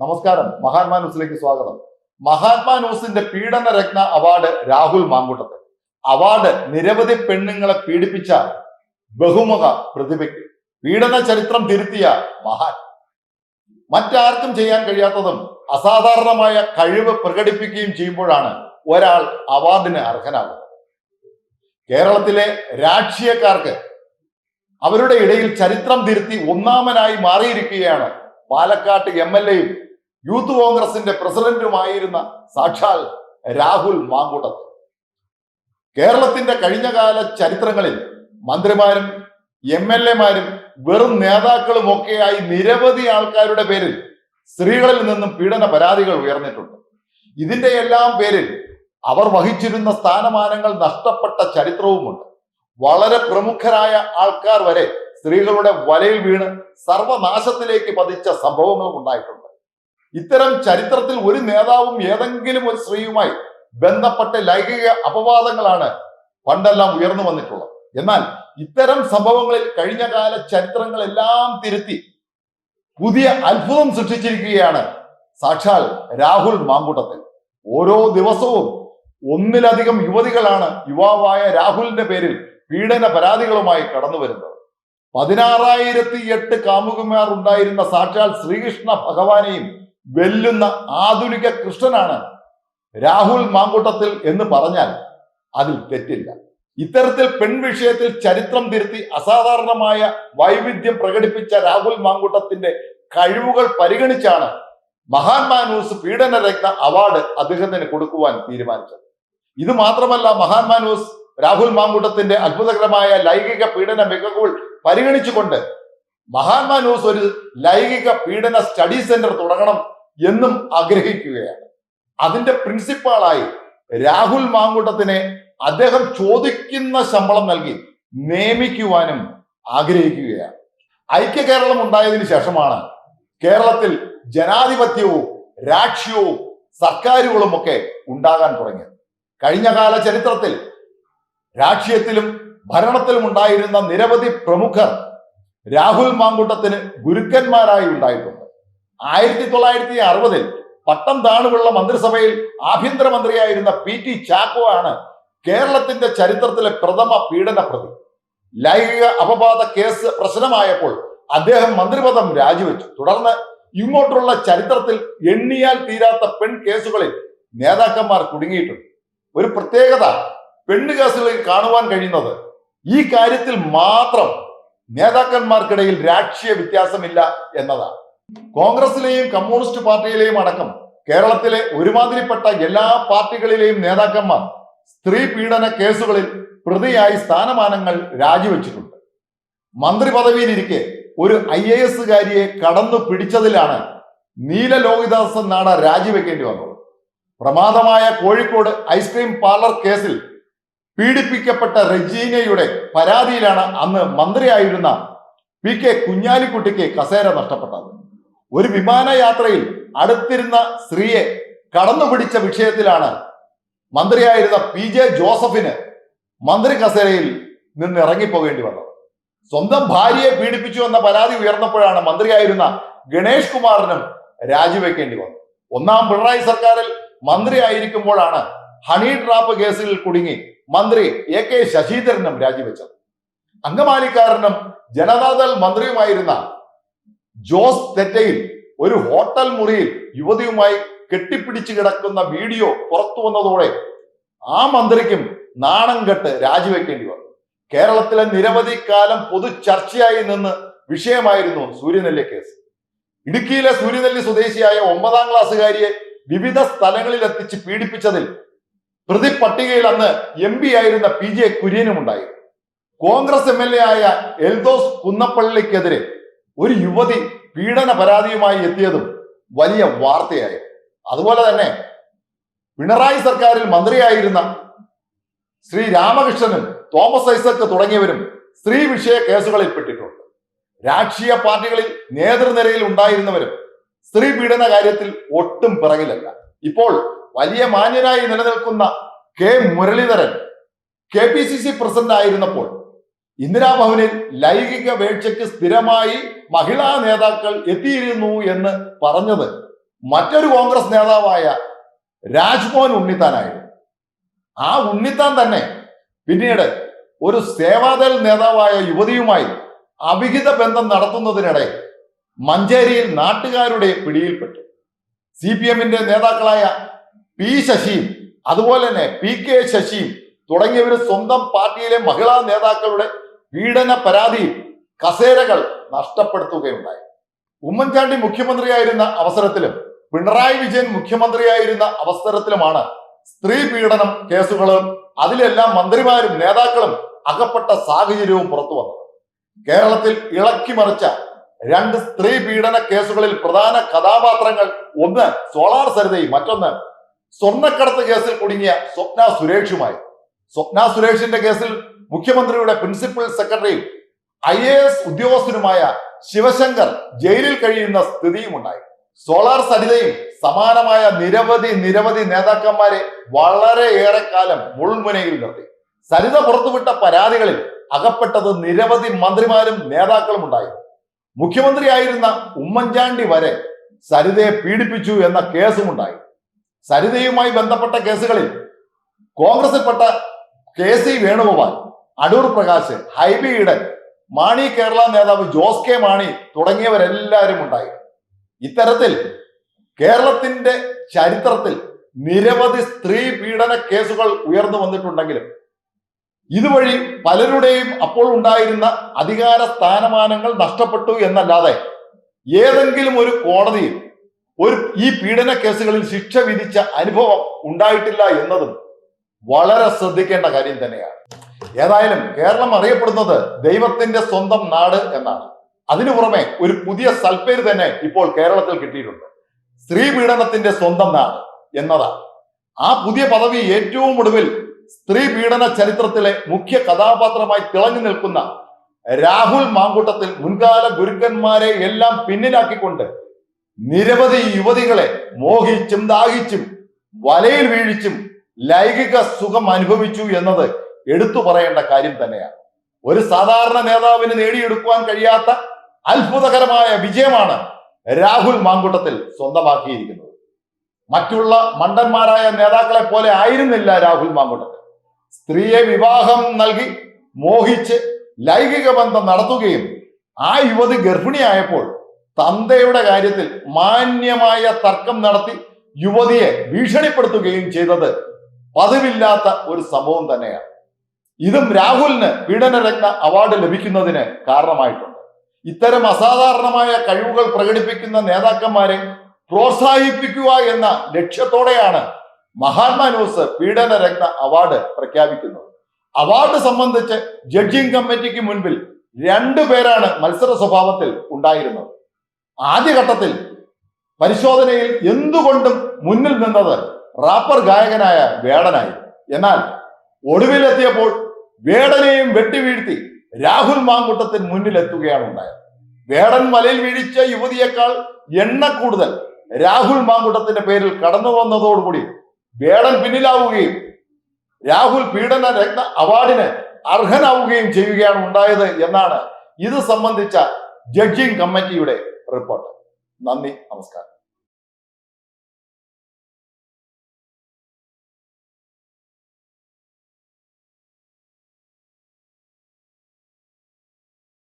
നമസ്കാരം. മഹാത്മാ ന്യൂസിലേക്ക് സ്വാഗതം. മഹാത്മാ ന്യൂസിന്റെ പീഡന രത്ന അവാർഡ് രാഹുൽ മാങ്കുട്ടത്ത്. അവാർഡ് നിരവധി പെണ്ണുങ്ങളെ പീഡിപ്പിച്ച ബഹുമുഖ പ്രതിഭയ്ക്ക്. പീഡന ചരിത്രം തിരുത്തിയ മഹാൻ. മറ്റാർക്കും ചെയ്യാൻ കഴിയാത്തതും അസാധാരണമായ കഴിവ് പ്രകടിപ്പിക്കുകയും ചെയ്യുമ്പോഴാണ് ഒരാൾ അവാർഡിന് അർഹനാകുന്നത്. കേരളത്തിലെ രാഷ്ട്രീയക്കാർക്ക് അവരുടെ ഇടയിൽ ചരിത്രം തിരുത്തി ഒന്നാമനായി മാറിയിരിക്കുകയാണ് പാലക്കാട്ട് എം എൽ എയും യൂത്ത് കോൺഗ്രസിന്റെ പ്രസിഡന്റുമായിരുന്ന സാക്ഷാൽ രാഹുൽ മാങ്കൂട്ടത്ത് കേരളത്തിന്റെ കഴിഞ്ഞകാല ചരിത്രങ്ങളിൽ മന്ത്രിമാരും എം എൽ എമാരും വെറും നേതാക്കളും ഒക്കെയായി നിരവധി ആൾക്കാരുടെ പേരിൽ സ്ത്രീകളിൽ നിന്നും പീഡന പരാതികൾ ഉയർന്നിട്ടുണ്ട്. ഇതിന്റെ എല്ലാം പേരിൽ അവർ വഹിച്ചിരുന്ന സ്ഥാനമാനങ്ങൾ നഷ്ടപ്പെട്ട ചരിത്രവുമുണ്ട്. വളരെ പ്രമുഖരായ ആൾക്കാർ വരെ സ്ത്രീകളുടെ വലയിൽ വീണ് സർവനാശത്തിലേക്ക് പതിച്ച സംഭവങ്ങളും ഉണ്ടായിട്ടുണ്ട്. ഇത്തരം ചരിത്രത്തിൽ ഒരു നേതാവും ഏതെങ്കിലും ഒരു സ്ത്രീയുമായി ബന്ധപ്പെട്ട ലൈംഗിക അപവാദങ്ങളാണ് പണ്ടെല്ലാം ഉയർന്നു വന്നിട്ടുള്ളത്. എന്നാൽ ഇത്തരം സംഭവങ്ങളിൽ കഴിഞ്ഞ കാല ചരിത്രങ്ങളെല്ലാം തിരുത്തി പുതിയ അത്ഭുതം സൃഷ്ടിച്ചിരിക്കുകയാണ് സാക്ഷാൽ രാഹുൽ മാങ്കൂട്ടത്തിൽ. ഓരോ ദിവസവും ഒന്നിലധികം യുവതികളാണ് യുവാവായ രാഹുലിന്റെ പേരിൽ പീഡന പരാതികളുമായി കടന്നു വരുന്നത്. പതിനാറായിരത്തി എട്ട് കാമുകന്മാർ ഉണ്ടായിരുന്ന സാക്ഷാൽ ശ്രീകൃഷ്ണ ഭഗവാനെയും വെല്ലുന്ന ആധുനിക കൃഷ്ണനാണ് രാഹുൽ മാങ്കൂട്ടത്തിൽ എന്ന് പറഞ്ഞാൽ അതിൽ തെറ്റില്ല. ഇത്തരത്തിൽ പെൺവിഷയത്തിൽ ചരിത്രം തിരുത്തി അസാധാരണമായ വൈവിധ്യം പ്രകടിപ്പിച്ച രാഹുൽ മാങ്കൂട്ടത്തിന്റെ കഴിവുകൾ പരിഗണിച്ചാണ് മഹാത്മാ ന്യൂസ് പീഡനരത്ന അവാർഡ് അദ്ദേഹത്തിന് കൊടുക്കുവാൻ തീരുമാനിച്ചത്. ഇത് മാത്രമല്ല മഹാത്മാ ന്യൂസ് രാഹുൽ മാങ്കൂട്ടത്തിന്റെ അത്ഭുതകരമായ ലൈംഗിക പീഡന മികവുകൾ പരിഗണിച്ചുകൊണ്ട് മഹാത്മാ ന്യൂസ് ഒരു ലൈംഗിക പീഡന സ്റ്റഡി സെന്റർ തുടങ്ങണം എന്നും ആഗ്രഹിക്കുകയാണ്. അതിന്റെ പ്രിൻസിപ്പാളായി രാഹുൽ മാങ്കൂട്ടത്തിനെ അദ്ദേഹം ചോദിക്കുന്ന ശമ്പളം നൽകി നിയമിക്കുവാനും ആഗ്രഹിക്കുകയാണ്. ഐക്യ കേരളം ഉണ്ടായതിനു ശേഷമാണ് കേരളത്തിൽ ജനാധിപത്യവും രാഷ്ട്രീയവും സർക്കാരുകളും ഒക്കെ ഉണ്ടാകാൻ തുടങ്ങിയത്. കഴിഞ്ഞ കാല ചരിത്രത്തിൽ രാഷ്ട്രീയത്തിലും ഭരണത്തിലും ഉണ്ടായിരുന്ന നിരവധി പ്രമുഖർ രാഹുൽ മാങ്കൂട്ടത്തിന് ഗുരുക്കന്മാരായി ഉണ്ടായിട്ടുണ്ട്. ആയിരത്തി തൊള്ളായിരത്തി അറുപതിൽ പട്ടം താണുള്ള മന്ത്രിസഭയിൽ ആഭ്യന്തരമന്ത്രിയായിരുന്ന പി ടി ചാക്കോ ആണ് കേരളത്തിന്റെ ചരിത്രത്തിലെ പ്രഥമ പീഡന പ്രതി. ലൈംഗിക അപവാദ കേസ് പ്രശ്നമായപ്പോൾ അദ്ദേഹം മന്ത്രിപദം രാജിവെച്ചു. തുടർന്ന് ഇങ്ങോട്ടുള്ള ചരിത്രത്തിൽ എണ്ണിയാൽ തീരാത്ത പെൺ കേസുകളിൽ നേതാക്കന്മാർ കുടുങ്ങിയിട്ടുണ്ട്. ഒരു പ്രത്യേകത പെണ്ണ് കേസുകളിൽ കാണുവാൻ കഴിയുന്നത് ഈ കാര്യത്തിൽ മാത്രം നേതാക്കന്മാർക്കിടയിൽ രാഷ്ട്രീയ വ്യത്യാസമില്ല എന്നതാണ്. കോൺഗ്രസിലെയും കമ്മ്യൂണിസ്റ്റ് പാർട്ടിയിലെയും അടക്കം കേരളത്തിലെ ഒരുമാതിരിപ്പെട്ട എല്ലാ പാർട്ടികളിലെയും നേതാക്കന്മാർ സ്ത്രീ പീഡന കേസുകളിൽ പ്രതിയായി സ്ഥാനമാനങ്ങൾ രാജിവെച്ചിട്ടുണ്ട്. മന്ത്രി പദവിയിലിരിക്കെ ഒരു ഐ എ എസുകാരിയെ കടന്നു പിടിച്ചതിലാണ് നീല ലോഹിദാസൻ നാട രാജിവെക്കേണ്ടി വന്നത്. പ്രമാദമായ കോഴിക്കോട് ഐസ്ക്രീം പാർലർ കേസിൽ പീഡിപ്പിക്കപ്പെട്ട റെജീനയുടെ പരാതിയിലാണ് അന്ന് മന്ത്രിയായിരുന്ന പി കെ കുഞ്ഞാലിക്കുട്ടിക്ക് കസേര നഷ്ടപ്പെട്ടത്. ഒരു വിമാനയാത്രയിൽ അടുത്തിരുന്ന സ്ത്രീയെ കടന്നു പിടിച്ച വിഷയത്തിലാണ് മന്ത്രിയായിരുന്ന പി ജെ ജോസഫിന് മന്ത്രി കസേരയിൽ നിന്ന് ഇറങ്ങിപ്പോകേണ്ടി വന്നത്. സ്വന്തം ഭാര്യയെ പീഡിപ്പിച്ചു എന്ന പരാതി ഉയർന്നപ്പോഴാണ് മന്ത്രിയായിരുന്ന ഗണേഷ് കുമാറിനും രാജിവെക്കേണ്ടി വന്നത്. ഒന്നാം പിണറായി സർക്കാരിൽ മന്ത്രിയായിരിക്കുമ്പോഴാണ് ഹണി ട്രാപ്പ് കേസിൽ കുടുങ്ങി മന്ത്രി എ കെ ശശീന്ദ്രനും രാജിവെച്ചത്. അങ്കമാലിക്കാരനും ജനതാദൾ മന്ത്രിയുമായിരുന്ന ജോസ് തെറ്റയിൽ ഒരു ഹോട്ടൽ മുറിയിൽ യുവതിയുമായി കെട്ടിപ്പിടിച്ചു കിടക്കുന്ന വീഡിയോ പുറത്തു വന്നതോടെ ആ മന്ത്രിക്കും നാണം കെട്ട് രാജിവെക്കേണ്ടി വന്നു. കേരളത്തിലെ നിരവധി കാലം പൊതു ചർച്ചയായി നിന്ന് വിഷയമായിരുന്നു സൂര്യനെല്ലി കേസ്. ഇടുക്കിയിലെ സൂര്യനെല്ലി സ്വദേശിയായ ഒമ്പതാം ക്ലാസ്സുകാരിയെ വിവിധ സ്ഥലങ്ങളിൽ എത്തിച്ച് പീഡിപ്പിച്ചതിൽ പ്രതി പട്ടികയിൽ അന്ന് എം പി ആയിരുന്ന പി ജെ കുര്യനും ഉണ്ടായി കോൺഗ്രസ് എം എൽ എ ആയ എൽദോസ് കുന്നപ്പള്ളിക്കെതിരെ ഒരു യുവതി പീഡന പരാതിയുമായി എത്തിയതും വലിയ വാർത്തയായി. അതുപോലെ തന്നെ പിണറായി സർക്കാരിൽ മന്ത്രിയായിരുന്ന ശ്രീ രാമകൃഷ്ണനും തോമസ് ഐസക് തുടങ്ങിയവരും സ്ത്രീ വിഷയ കേസുകളിൽ പെട്ടിട്ടുണ്ട്. രാഷ്ട്രീയ പാർട്ടികളിൽ നേതൃനിരയിൽ ഉണ്ടായിരുന്നവരും സ്ത്രീ പീഡന കാര്യത്തിൽ ഒട്ടും പിറകിലല്ല. ഇപ്പോൾ വലിയ മാന്യനായി നിലനിൽക്കുന്ന K Muraleedharan K P C C president ആയിരുന്നപ്പോൾ ഇന്ദിരാഭവനിൽ ലൈംഗിക വേഴ്ചയ്ക്ക് സ്ഥിരമായി മഹിളാ നേതാക്കൾ എത്തിയിരുന്നു എന്ന് പറഞ്ഞത് മറ്റൊരു കോൺഗ്രസ് നേതാവായ രാജ്മോഹൻ ഉണ്ണിത്താനായിരുന്നു. ആ ഉണ്ണിത്താൻ തന്നെ പിന്നീട് ഒരു സേവാദൽ നേതാവായ യുവതിയുമായി അവിഹിത ബന്ധം നടത്തുന്നതിനിടെ മഞ്ചേരിയിൽ നാട്ടുകാരുടെ പിടിയിൽപ്പെട്ടു. സി പി എമ്മിന്റെ നേതാക്കളായ പി ശശിയും അതുപോലെ തന്നെ പി കെ ശശിയും തുടങ്ങിയവർ സ്വന്തം പാർട്ടിയിലെ മഹിളാ നേതാക്കളുടെ പീഡന പരാതി കസേരകൾ നഷ്ടപ്പെടുത്തുകയുണ്ടായി. ഉമ്മൻചാണ്ടി മുഖ്യമന്ത്രിയായിരുന്ന അവസരത്തിലും പിണറായി വിജയൻ മുഖ്യമന്ത്രിയായിരുന്ന അവസരത്തിലുമാണ് സ്ത്രീ പീഡനം കേസുകളും അതിലെല്ലാം മന്ത്രിമാരും നേതാക്കളും അകപ്പെട്ട സാഹചര്യവും പുറത്തു വന്നത്. കേരളത്തിൽ ഇളക്കി മറിച്ച രണ്ട് സ്ത്രീ പീഡന കേസുകളിൽ പ്രധാന കഥാപാത്രങ്ങൾ ഒന്ന് സോളാർ സരിതയും മറ്റൊന്ന് സ്വർണക്കടത്ത് കേസിൽ കുടുങ്ങിയ സ്വപ്ന സുരേഷുമായി. സ്വപ്ന സുരേഷിന്റെ കേസിൽ മുഖ്യമന്ത്രിയുടെ പ്രിൻസിപ്പൽ സെക്രട്ടറിയും ഐ എ എസ് ഉദ്യോഗസ്ഥനുമായ ശിവശങ്കർ ജയിലിൽ കഴിയുന്ന സ്ഥിതിയുമുണ്ടായി. സോളാർ സരിതയും സമാനമായ നിരവധി നിരവധി നേതാക്കന്മാരെ വളരെയേറെ കാലം മുൾമുനയിൽ നിർത്തി. സരിത പുറത്തുവിട്ട പരാതികളിൽ അകപ്പെട്ടത് നിരവധി മന്ത്രിമാരും നേതാക്കളും ഉണ്ടായി മുഖ്യമന്ത്രിയായിരുന്ന ഉമ്മൻചാണ്ടി വരെ സരിതയെ പീഡിപ്പിച്ചു എന്ന കേസുമുണ്ടായി. സരിതയുമായി ബന്ധപ്പെട്ട കേസുകളിൽ കോൺഗ്രസിൽപ്പെട്ട കെ സി വേണുഗോപാൽ അടൂർ പ്രകാശ് ഹൈബി ഈഡൻ മാണി കേരള നേതാവ് ജോസ് കെ മാണി തുടങ്ങിയവരെല്ലാവരും ഉണ്ടായി. ഇത്തരത്തിൽ കേരളത്തിന്റെ ചരിത്രത്തിൽ നിരവധി സ്ത്രീ പീഡന കേസുകൾ ഉയർന്നു വന്നിട്ടുണ്ടെങ്കിലും ഇതുവഴി പലരുടെയും അപ്പോൾ ഉണ്ടായിരുന്ന അധികാര സ്ഥാനമാനങ്ങൾ നഷ്ടപ്പെട്ടു എന്നല്ലാതെ ഏതെങ്കിലും ഒരു കോടതിയിൽ ഒരു ഈ പീഡന കേസുകളിൽ ശിക്ഷ വിധിച്ച അനുഭവം ഉണ്ടായിട്ടില്ല എന്നതും വളരെ ശ്രദ്ധിക്കേണ്ട കാര്യം തന്നെയാണ്. ഏതായാലും കേരളം അറിയപ്പെടുന്നത് ദൈവത്തിന്റെ സ്വന്തം നാട് എന്നാണ്. അതിനു പുറമെ ഒരു പുതിയ സൽപ്പേര് തന്നെ ഇപ്പോൾ കേരളത്തിൽ കിട്ടിയിട്ടുണ്ട്. സ്ത്രീ പീഡനത്തിന്റെ സ്വന്തം നാട് എന്നതാണ്. ആ പുതിയ പദവി ഏറ്റവും ഒടുവിൽ സ്ത്രീ പീഡന ചരിത്രത്തിലെ മുഖ്യ കഥാപാത്രമായി തിളങ്ങി നിൽക്കുന്ന രാഹുൽ മാങ്കൂട്ടത്തിൽ മുൻകാല ഗുരുക്കന്മാരെ എല്ലാം പിന്നിലാക്കിക്കൊണ്ട് നിരവധി യുവതികളെ മോഹിച്ചും ദാഹിച്ചും വലയിൽ വീഴിച്ചും ലൈംഗിക സുഖം അനുഭവിച്ചു എന്നത് എടുത്തു പറയേണ്ട കാര്യം തന്നെയാണ്. ഒരു സാധാരണ നേതാവിന് നേടിയെടുക്കുവാൻ കഴിയാത്ത അത്ഭുതകരമായ വിജയമാണ് രാഹുൽ മാങ്കുട്ടത്തിൽ സ്വന്തമാക്കിയിരിക്കുന്നത്. മറ്റുള്ള മണ്ടന്മാരായ നേതാക്കളെ പോലെ ആയിരുന്നില്ല രാഹുൽ മാങ്കുട്ടത്തിൽ. സ്ത്രീയെ വിവാഹം നൽകി മോഹിച്ച് ലൈംഗിക ബന്ധം നടത്തുകയും ആ യുവതി ഗർഭിണിയായപ്പോൾ തന്തയുടെ കാര്യത്തിൽ മാന്യമായ തർക്കം നടത്തി യുവതിയെ ഭീഷണിപ്പെടുത്തുകയും ചെയ്തത് പതിവില്ലാത്ത ഒരു സംഭവം തന്നെയാണ്. ഇതും രാഹുലിന് പീഡനരത്ന അവാർഡ് ലഭിക്കുന്നതിന് കാരണമായിട്ടുണ്ട്. ഇത്തരം അസാധാരണമായ കഴിവുകൾ പ്രകടിപ്പിക്കുന്ന നേതാക്കന്മാരെ പ്രോത്സാഹിപ്പിക്കുക എന്ന ലക്ഷ്യത്തോടെയാണ് മഹാത്മാ ന്യൂസ് പീഡനരത്ന അവാർഡ് പ്രഖ്യാപിക്കുന്നത്. അവാർഡ് സംബന്ധിച്ച് ജഡ്ജിംഗ് കമ്മിറ്റിക്ക് മുൻപിൽ രണ്ടു പേരാണ് മത്സര സ്വഭാവത്തിൽ ഉണ്ടായിരുന്നത്. ആദ്യഘട്ടത്തിൽ പരിശോധനയിൽ എന്തുകൊണ്ടും മുന്നിൽ നിന്നത് റാപ്പർ ഗായകനായ വേടനായി. എന്നാൽ ഒടുവിലെത്തിയപ്പോൾ വേടനെയും വെട്ടി വീഴ്ത്തി രാഹുൽ മാങ്കുട്ടത്തിന് മുന്നിലെത്തുകയാണ് ഉണ്ടായത്. വേടൻ മലയിൽ വീഴിച്ച യുവതിയേക്കാൾ എണ്ണ കൂടുതൽ രാഹുൽ മാങ്കുട്ടത്തിന്റെ പേരിൽ കടന്നു വന്നതോടുകൂടി വേടൻ പിന്നിലാവുകയും രാഹുൽ പീഡന രത്ന അവാർഡിന് അർഹനാവുകയും ചെയ്യുകയാണ് ഉണ്ടായത് എന്നാണ് ഇത് സംബന്ധിച്ച ജഡ്ജിംഗ് കമ്മിറ്റിയുടെ റിപ്പോർട്ട്. നന്ദി നമസ്കാരം.